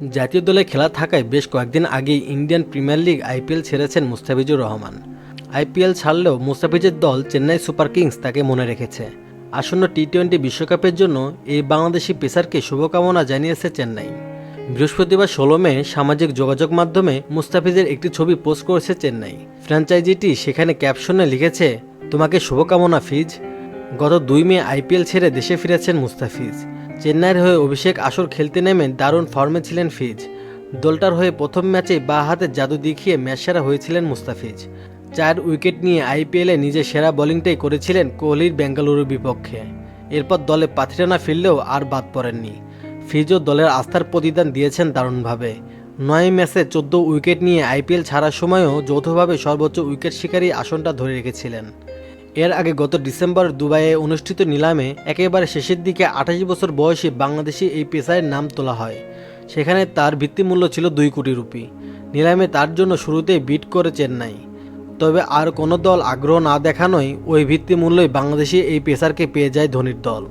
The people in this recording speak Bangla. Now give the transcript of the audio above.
জাতীয় দলে খেলা থাকায় বেশ কয়েকদিন আগেই ইন্ডিয়ান প্রিমিয়ার লিগ আইপিএল ছেড়েছেন মুস্তাফিজুর রহমান। আইপিএল ছাড়লেও মুস্তাফিজের দল চেন্নাই সুপার কিংস তাকে মনে রেখেছে। আসন্ন টি টোয়েন্টি বিশ্বকাপের জন্য এই বাংলাদেশি পেসারকে শুভকামনা জানিয়েছে চেন্নাই। বৃহস্পতিবার ষোলো মে সামাজিক যোগাযোগ মাধ্যমে মুস্তাফিজের একটি ছবি পোস্ট করেছে চেন্নাই। ফ্র্যাঞ্চাইজিটি সেখানে ক্যাপশনে লিখেছে, তোমাকে শুভকামনা ফিজ। গত দুই মে আইপিএল ছেড়ে দেশে ফিরেছেন মুস্তাফিজ। চেন্নাইয়ের হয়ে অভিষেক আসর খেলতে নেমে দারুণ ফর্মে ছিলেন ফিজ। দলটার হয়ে প্রথম ম্যাচে বা হাতে জাদু দেখিয়ে ম্যাচ সেরা হয়েছিলেন মুস্তাফিজ। চার উইকেট নিয়ে আইপিএলে নিজের সেরা বোলিংটাই করেছিলেন কোহলির বেঙ্গালুরুর বিপক্ষে। এরপর দলে পাথিরানা ফিরলেও আর বাদ পড়েননি। ফিজও দলের আস্থার প্রতিদান দিয়েছেন দারুণভাবে। নয় ম্যাচে চোদ্দ উইকেট নিয়ে আইপিএল ছাড়ার সময়ও যৌথভাবে সর্বোচ্চ উইকেট শিকারী আসনটা ধরে রেখেছিলেন। এর আগে গত ডিসেম্বর দুবাইয়ে অনুষ্ঠিত নিলামে একেবারে শেষের দিকে আঠাশ বছর বয়সী বাংলাদেশি এই পেশায় নাম তোলা হয়। সেখানে তার ভিত্তিমূল্য ছিল দুই কোটি রুপি। নিলামে তার জন্য শুরুতেই বিট করে চেন্নাই। তবে আর কোনো দল আগ্রহ না দেখানোই ওই ভিত্তিমূল্যই বাংলাদেশি এই পেশারকে পেয়ে যায় ধোনির দল।